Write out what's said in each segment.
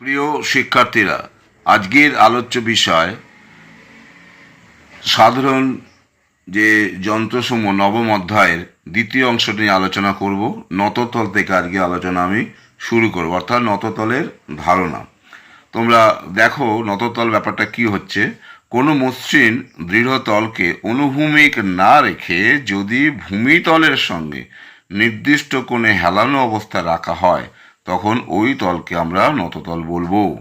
প্রিয় শিক্ষার্থীরা, আজকের আলোচ্য বিষয় সাধারণ যে যন্ত্রসমূহ নবম অধ্যায়ের দ্বিতীয় অংশ নিয়ে আলোচনা করব। নততল থেকে আজকে আলোচনা আমি শুরু করব, অর্থাৎ নততলের ধারণা। তোমরা দেখো নততল ব্যাপারটা কি হচ্ছে। কোনো মসৃণ দৃঢ়তলকে অনুভূমিক না রেখে যদি ভূমিতলের সঙ্গে নির্দিষ্ট কোণে হেলানো অবস্থায় রাখা হয় তখন ওই তলকে আমরা নততল বলব।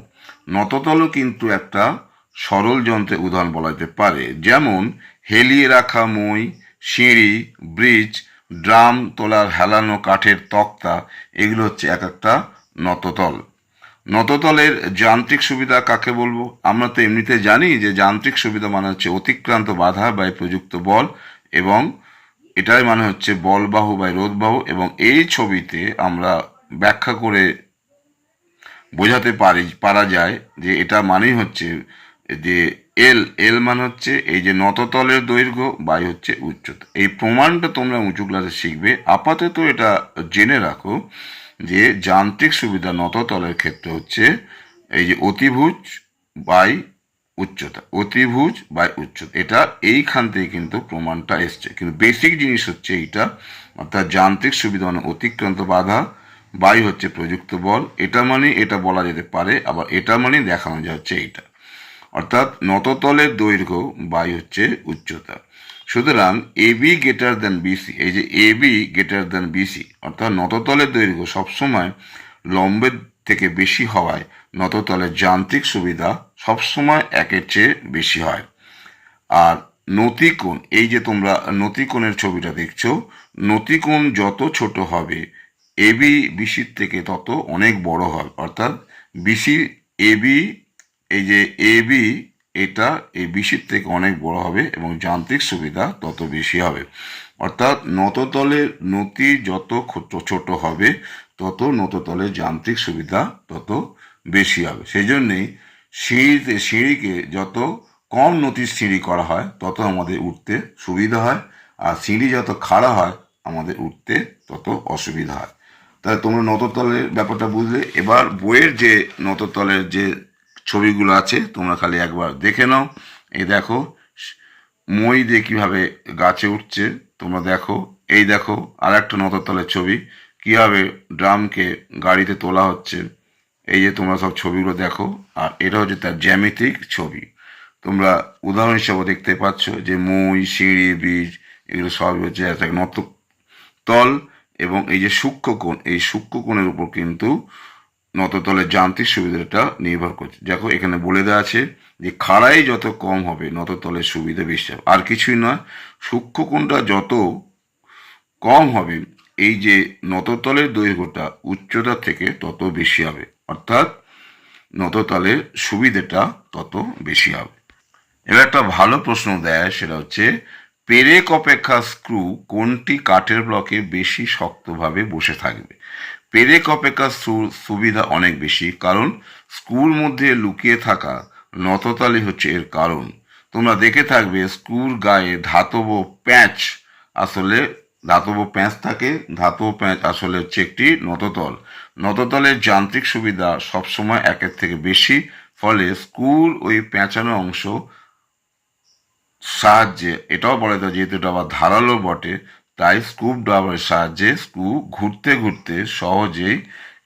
নততলও কিন্তু একটা সরল যন্ত্রের উদাহরণ বলা যেতে পারে। যেমন, হেলিয়ে রাখা মই, সিঁড়ি, ব্রিজ, ড্রাম তোলার হেলানো কাঠের তক্তা, এগুলো হচ্ছে এক একটা নততল। নততলের যান্ত্রিক সুবিধা কাকে বলব? আমরা তো এমনিতে জানি যে যান্ত্রিক সুবিধা মানে হচ্ছে অতিক্রান্ত বাধা বা প্রযুক্ত বল এবং এটাই মানে হচ্ছে বলবাহু বা রোধবাহু এবং এই ছবিতে আমরা ব্যাখ্যা করে বোঝাতে পারি, পারা যায় যে এটা মানেই হচ্ছে যে এল এল মানে হচ্ছে এই যে নততলের দৈর্ঘ্য, বাই হচ্ছে উচ্চতা। এই প্রমাণটা তোমরা উঁচু ক্লাসে শিখবে। আপাতত এটা জেনে রাখো যে যান্ত্রিক সুবিধা নততলের ক্ষেত্রে হচ্ছে এই যে অতিভুজ বাই উচ্চতা, অতিভুজ বাই উচ্চতা। এটা এইখান থেকে কিন্তু প্রমাণটা এসছে। কিন্তু বেসিক জিনিস হচ্ছে এইটা, অর্থাৎ যান্ত্রিক সুবিধা মানে অতিক্রান্ত বাধা বাই হচ্ছে প্রযুক্ত বল। এটা মানে এটা বলা যেতে পারে, আবার এটা মানে দেখানো যাচ্ছে এটা অর্থাৎ নততলের দৈর্ঘ্য বাই হচ্ছে উচ্চতা। সুতরাং A B greater than BC এই যে A B greater than BC অর্থাৎ নততলের দৈর্ঘ্য সবসময় লম্বের থেকে বেশি হওয়ায় নততলের যান্ত্রিক সুবিধা সবসময় একের চেয়ে বেশি হয়। আর নতিকোণ, এই যে তোমরা নতিকোণের ছবিটা দেখছ, নতিকোণ যত ছোট হবে এবি বিসির থেকে তত অনেক বড় হয়। অর্থাৎ বিসি এবি এই যে এবি এটা এই বিসির থেকে অনেক বড় হবে এবং যান্ত্রিক সুবিধা তত বেশি হবে। অর্থাৎ নততলের নতি যত ছোট হবে, তত নততলের যান্ত্রিক সুবিধা তত বেশি হবে। সেই জন্যেই সিঁড়িতে, সিঁড়িকে যত কম নতির সিঁড়ি করা হয়, তত আমাদের উঠতে সুবিধা হয়। আর সিঁড়ি যত খাড়া হয়, আমাদের উঠতে তত অসুবিধা হয়। তাহলে তোমরা নততলের ব্যাপারটা বুঝলে। এবার বইয়ের যে নততলের যে ছবিগুলো আছে, তোমরা খালি একবার দেখে নাও। এই দেখো, মই দিয়ে কীভাবে গাছে উঠছে, তোমরা দেখো। এই দেখো আর একটা নততলের ছবি। কীভাবে ড্রামকে গাড়িতে তোলা হচ্ছে। এই যে তোমরা সব ছবিগুলো দেখো, আর এটা হচ্ছে তার জ্যামিতিক ছবি। তোমরা উদাহরণ হিসাবে দেখতে পাচ্ছ যে মই, সিঁড়ি বীজ এগুলো সবই হচ্ছে একটা নত তল এবং এই যে সূক্ষ্মকোণ এই সূক্ষ্মকোণের উপর কিন্তু নততলের যান্ত্রিক সুবিধাটা নির্ভর করছে। দেখো, এখানে বলে দেওয়া আছে যে খাড়াই যত কম হবে, নততলের সুবিধা বেশি হবে। আর কিছুই নয় সূক্ষ্মকোণটা যত কম হবে, এই যে নততলের দৈর্ঘ্যটা উচ্চতা থেকে তত বেশি হবে। অর্থাৎ নততলের সুবিধাটা তত বেশি হবে। এবার একটা ভালো প্রশ্ন দেয়, সেটা হচ্ছে পেরেক অপেক্ষা স্ক্রু কোনটি কাঠের ব্লকে বেশি শক্তভাবে বসে থাকবে? পেরেক অপেক্ষা সুবিধা অনেক বেশি, কারণ স্ক্রুর মধ্যে লুকিয়ে থাকা নততালি হচ্ছে এর কারণ। তোমরা দেখে থাকবে স্ক্রুর গায়ে ধাতব প্যাঁচ আসলে, ধাতব প্যাঁচ থাকে, ধাতব প্যাঁচ আসলে হচ্ছে একটি নততল। নততলের যান্ত্রিক সুবিধা সবসময় একের থেকে বেশি, ফলে স্ক্রুর ওই প্যাঁচানো অংশ সাহায্যে, এটাও বলে দেয় যেহেতু এটা আবার ধারালো বটে, তাই স্ক্রুপ ড্রাইভারের সাহায্যে স্ক্রু ঘুরতে ঘুরতে সহজেই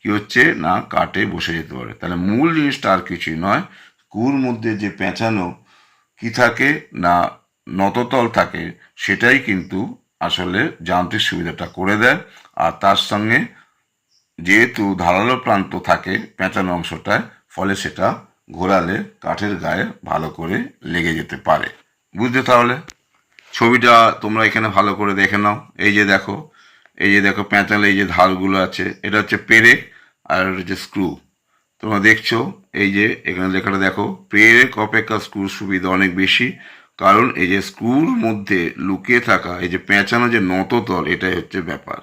কি হচ্ছে না কাটে বসে যেতে পারে। তাহলে মূল জিনিসটা আর কিছুই নয় স্ক্রুর মধ্যে যে পেঁচানো কি থাকে না নততল থাকে, সেটাই কিন্তু আসলে যান্ত্রিক সুবিধাটা করে দেয়। আর তার সঙ্গে যেহেতু ধারালো প্রান্ত থাকে পেঁচানো অংশটায়, ফলে সেটা ঘোরালে কাঠের গায়ে ভালো করে লেগে যেতে পারে। বুঝতে তাহলে? ছবিটা তোমরা এখানে ভালো করে দেখে নাও। এই যে দেখো, এই যে দেখো প্যাঁচালে, এই যে ধারগুলো আছে, এটা হচ্ছে পেরেক আর হচ্ছে স্ক্রু। তোমরা দেখছ, এই যে এখানে লেখাটা দেখো পেরেক অপেক্ষা স্ক্রুর সুবিধা অনেক বেশি, কারণ এই যে স্ক্রুর মধ্যে লুকিয়ে থাকা, এই যে প্যাঁচানো যে নততল এটাই হচ্ছে ব্যাপার।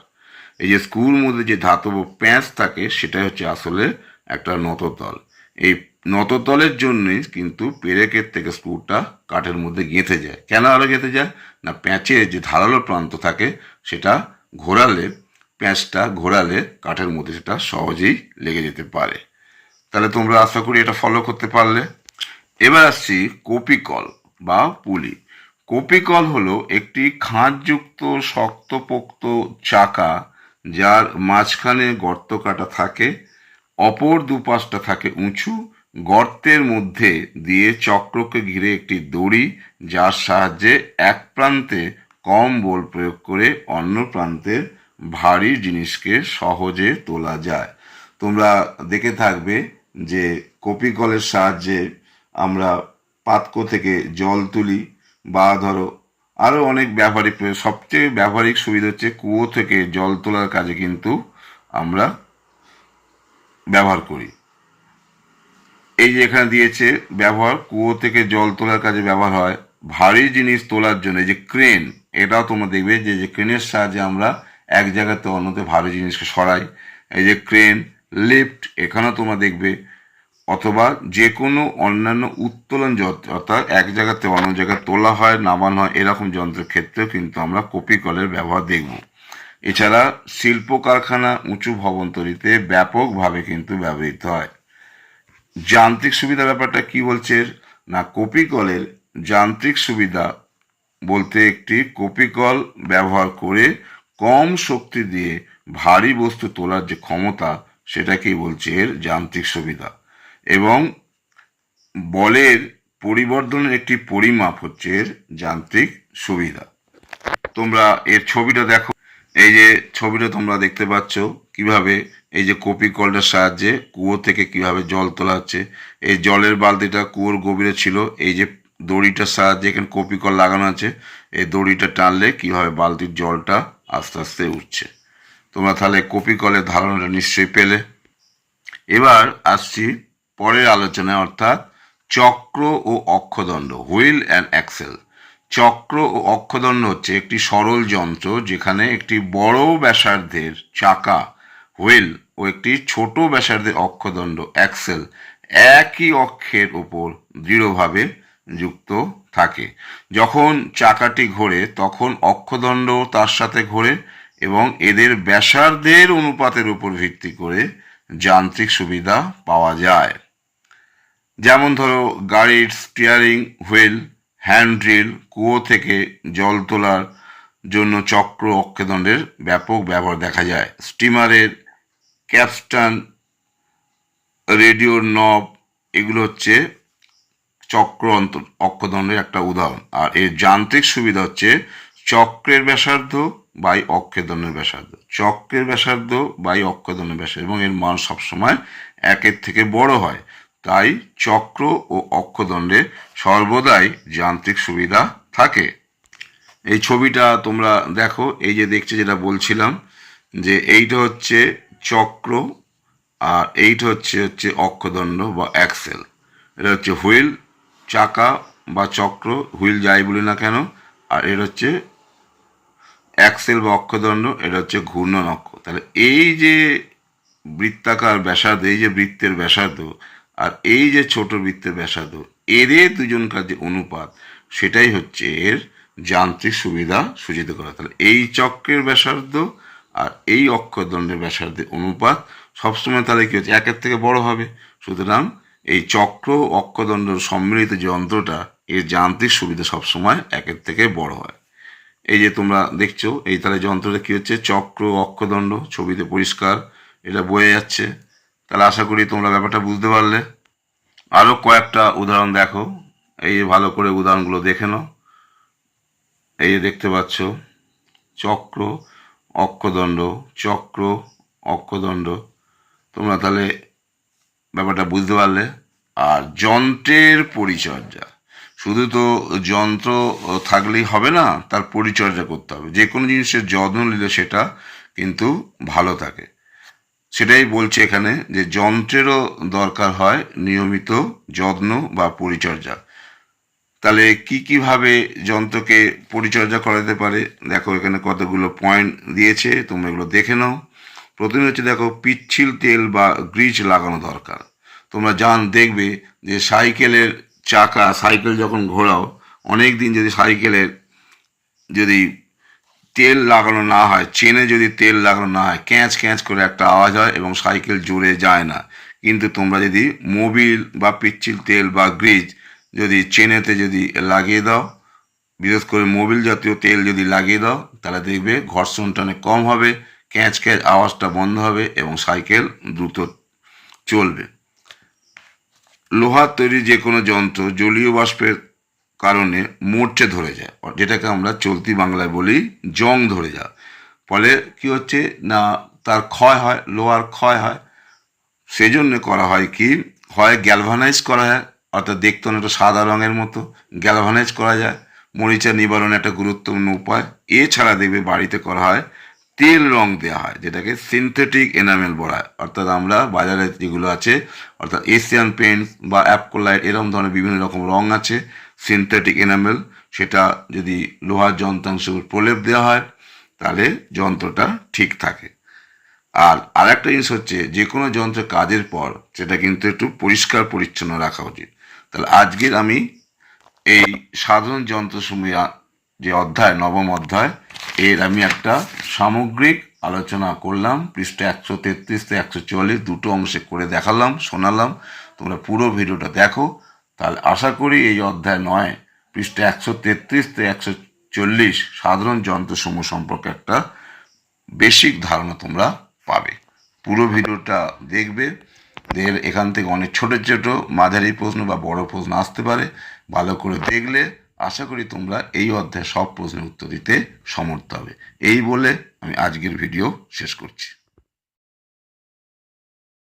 এই যে স্ক্রুর মধ্যে যে ধাতব প্যাঁচ থাকে, সেটাই হচ্ছে আসলে একটা নততল এই নততলের জন্যই কিন্তু পেরেকের থেকে স্ক্রুটা কাঠের মধ্যে গেঁথে যায়। কেন আরও গেঁথে যায়? না, প্যাঁচের যে ধারালো প্রান্ত থাকে, সেটা ঘোরালে, প্যাঁচটা ঘোরালে কাঠের মধ্যে সেটা সহজেই লেগে যেতে পারে। তাহলে তোমরা আশা করি এটা ফলো করতে পারলে। এবার আসছি কপিকল বা পুলি। কপিকল হলো একটি খাঁজযুক্ত, শক্তপোক্ত চাকা যার মাঝখানে গর্ত কাটা থাকে, অপর দুপাশটা থাকে উঁচু গর্তের মধ্যে দিয়ে চক্রকে ঘিরে একটি দড়ি, যার সাহায্যে এক প্রান্তে কম বল প্রয়োগ করে অন্য প্রান্তের ভারী জিনিসকে সহজে তোলা যায়। তোমরা দেখে থাকবে যে কপি কলের সাহায্যে আমরা পাতকো থেকে জল তুলি বা ধরো আরও অনেক ব্যবহারিক, সবচেয়ে ব্যবহারিক সুবিধা হচ্ছে কুয়ো থেকে জল তোলার কাজে কিন্তু আমরা ব্যবহার করি। এই যে এখানে দিয়েছে ব্যবহার, কুয়ো থেকে জল তোলার কাজে ব্যবহার হয়। ভারী জিনিস তোলার জন্য, এই যে ক্রেন, এটাও তোমরা দেখবে যে যে ক্রেনের সাহায্যে আমরা এক জায়গাতে অন্যতে ভারী জিনিসকে সরাই। এই যে ক্রেন, লিফট, এখানেও তোমরা দেখবে। অথবা যে কোনো অন্যান্য উত্তোলন যন্ত্র, অর্থাৎ এক জায়গাতে অন্য জায়গায় তোলা হয়, নামানো হয়, এরকম যন্ত্রের ক্ষেত্রেও কিন্তু আমরা কপি কলের ব্যবহার দেখব। এছাড়া শিল্প কারখানা উঁচু ভবন তৈরিতে ব্যাপকভাবে কিন্তু ব্যবহৃত হয়। যান্ত্রিক সুবিধা ব্যাপারটা কি বলছে? না কপি কলের যান্ত্রিক সুবিধা বলতে একটি কপি কল ব্যবহার করে কম শক্তি দিয়ে ভারী বস্তু তোলার যে ক্ষমতা, সেটাকেই বলছে এর যান্ত্রিক সুবিধা। এবং বলের পরিবর্তনের একটি পরিমাপ হচ্ছে এর যান্ত্রিক সুবিধা। তোমরা এর ছবিটা দেখো। এই যে ছবিটা তোমরা দেখতে পাচ্ছ, কীভাবে এই যে কপি কলটার সাহায্যে কুয়ো থেকে কীভাবে জল তোলা হচ্ছে, এই জলের বালতিটা কুয়োর গভীরে ছিল, এই যে দড়িটার সাহায্যে এখানে কপি কল লাগানো আছে, এই দড়িটা টানলে কীভাবে বালতির জলটা আস্তে আস্তে উঠছে। তোমরা তাহলে কপি কলের ধারণাটা নিশ্চয়ই পেলে। এবার আসছি পরের আলোচনায়, অর্থাৎ চক্র ও অক্ষদণ্ড, হুইল অ্যান্ড অ্যাক্সেল। চক্র ও অক্ষদণ্ড হচ্ছে একটি সরল যন্ত্র যেখানে একটি বড় ব্যাসার্ধের চাকা, হুইল ও একটি ছোট ব্যাসার্ধের অক্ষদণ্ড অ্যাক্সেল একই অক্ষের ওপর দৃঢ়ভাবে যুক্ত থাকে। যখন চাকাটি ঘোরে, তখন অক্ষদণ্ড তার সাথে ঘোরে এবং এদের ব্যাসার্ধের অনুপাতের উপর ভিত্তি করে যান্ত্রিক সুবিধা পাওয়া যায়। যেমন ধরো, গাড়ির স্টিয়ারিং হুইল হ্যান্ড ড্রিল কুয়ো থেকে জল তোলার জন্য চক্র অক্ষদণ্ডের ব্যাপক ব্যবহার দেখা যায়। স্টিমারের ক্যাপস্টান রেডিওর নব, এগুলো হচ্ছে চক্র অন্ত, অক্ষদণ্ডের একটা উদাহরণ। আর এর যান্ত্রিক সুবিধা হচ্ছে চক্রের ব্যাসার্ধ বাই অক্ষদণ্ডের ব্যাসার্ধ। চক্রের ব্যাসার্ধ বাই অক্ষদণ্ডের ব্যাসার্ধ এবং এর মান সবসময় একের থেকে বড় হয়। তাই চক্র ও অক্ষদণ্ডে সর্বদাই যান্ত্রিক সুবিধা থাকে। এই ছবিটা তোমরা দেখো, এই যে দেখছে যেটা বলছিলাম, যে এইটা হচ্ছে চক্র, আর এইটা হচ্ছে হচ্ছে অক্ষদণ্ড বা অ্যাক্সেল এটা হচ্ছে হুইল চাকা বা চক্র হুইল যাই বলি না কেন, আর এটা হচ্ছে অ্যাক্সেল বা অক্ষদণ্ড, এটা হচ্ছে ঘূর্ণন অক্ষ। তাহলে এই যে বৃত্তাকার ব্যাসার্ধ, এই যে বৃত্তের ব্যাসার্ধ, আর এই যে ছোট বৃত্তের ব্যাসার্ধ, এদের দুজনকার যে অনুপাত, সেটাই হচ্ছে এর যান্ত্রিক সুবিধা সূচিত করা। তাহলে এই চক্রের ব্যাসার্ধ আর এই অক্ষদণ্ডের ব্যাসার্ধের অনুপাত সবসময় তাহলে কি হচ্ছে? একের থেকে বড় হবে। সুতরাং এই চক্র অক্ষদণ্ড সম্মিলিত যন্ত্রটা এর যান্ত্রিক সুবিধা সবসময় একের থেকে বড় হয়। এই যে তোমরা দেখছ, এই তাহলে যন্ত্রটা কি হচ্ছে? চক্র অক্ষদণ্ড ছবিতে পরিষ্কার, এটা বয়ে যাচ্ছে। তাহলে আশা করি তোমরা ব্যাপারটা বুঝতে পারলে। আরও কয়েকটা উদাহরণ দেখো। এই ভালো করে উদাহরণগুলো দেখে নাও। এই যে দেখতে পাচ্ছ, চক্র অক্ষদণ্ড, চক্র, অক্ষদণ্ড। তোমরা তাহলে ব্যাপারটা বুঝতে পারলে। আর যন্ত্রের পরিচর্যা। শুধু তো যন্ত্র থাকলেই হবে না, তার পরিচর্যা করতে হবে। যে কোনো জিনিসের যত্ন নিলে সেটা কিন্তু ভালো থাকে। সেটাই বলছে এখানে যে যন্ত্রেরও দরকার হয় নিয়মিত যত্ন বা পরিচর্যা। তাহলে কি কীভাবে যন্ত্রকে পরিচর্যা করা যেতে পারে? দেখো, এখানে কতগুলো পয়েন্ট দিয়েছে, তোমরা এগুলো দেখে নাও। প্রথমে হচ্ছে দেখো, পিচ্ছিল তেল বা গ্রিজ লাগানো দরকার। তোমরা জান দেখবে যে সাইকেলের চাকা, সাইকেল যখন ঘোরাও অনেক দিন যদি সাইকেলের যদি তেল লাগানো না হয়, চেনে যদি তেল লাগানো না হয়, ক্যাঁচ ক্যাঁচ করে একটা আওয়াজ হয় এবং সাইকেল জুড়ে যায় না। কিন্তু তোমরা যদি মোবিল বা পিচ্ছিল তেল বা গ্রিজ যদি চেনেতে যদি লাগিয়ে দাও, বিশেষ করে মোবিল জাতীয় তেল যদি লাগিয়ে দাও, তাহলে দেখবে ঘর্ষণটা অনেক কম হবে, ক্যাঁচ ক্যাঁচ আওয়াজটা বন্ধ হবে এবং সাইকেল দ্রুত চলবে। লোহার তৈরি যে কোনো যন্ত্র জলীয় বাষ্পের কারণে মরচে ধরে যায়, যেটাকে আমরা চলতি বাংলায় বলি জং ধরে যায়। ফলে কি হচ্ছে না, তার ক্ষয় হয়, লোহার ক্ষয় হয়। সেই জন্য করা হয় কি, হয় গ্যালভানাইজ করা হয় অর্থাৎ দেখতে অনেকটা সাদা রঙের মতো গ্যালভানাইজ করা যায়। মরিচা নিবারণ একটা গুরুত্বপূর্ণ উপায়। এছাড়া দেখবে বাড়িতে করা হয়, তেল রং দেওয়া হয়, যেটাকে সিনথেটিক এনামেল বলা হয়। অর্থাৎ আমরা বাজারে যেগুলো আছে, অর্থাৎ এশিয়ান পেন্টস বা অ্যাপকোলাইট এরকম ধরনের বিভিন্ন রকম রং আছে সিনথেটিক এনামেল সেটা যদি লোহার যন্ত্রাংশ প্রলেপ দেওয়া হয়, তাহলে যন্ত্রটা ঠিক থাকে। আর আরেকটা জিনিস হচ্ছে, যে কোনো যন্ত্র কাজের পর সেটা কিন্তু একটু পরিষ্কার পরিচ্ছন্ন রাখা উচিত। তাহলে আজকের আমি এই সাধারণ যন্ত্রসমূহ যে অধ্যায়, নবম অধ্যায়, এর আমি একটা সামগ্রিক আলোচনা করলাম। পৃষ্ঠা একশো তেত্রিশ থেকে একশো চুয়াল্লিশ দুটো অংশে করে দেখালাম, শোনালাম। তোমরা পুরো ভিডিওটা দেখো। তাহলে আশা করি এই অধ্যায় নয়, পৃষ্ঠা একশো তেত্রিশ থেকে একশো চল্লিশ সাধারণ যন্ত্রসমূহ সম্পর্কে একটা বেসিক ধারণা তোমরা পাবে। পুরো ভিডিওটা দেখবে। এর এখান থেকে অনেক ছোট ছোট মাঝারি প্রশ্ন বা বড় প্রশ্ন আসতে পারে। ভালো করে দেখলে আশা করি তোমরা এই অধ্যায়ে সব প্রশ্নের উত্তর দিতে সমর্থ হবে। এই বলে আমি আজকের ভিডিও শেষ করছি।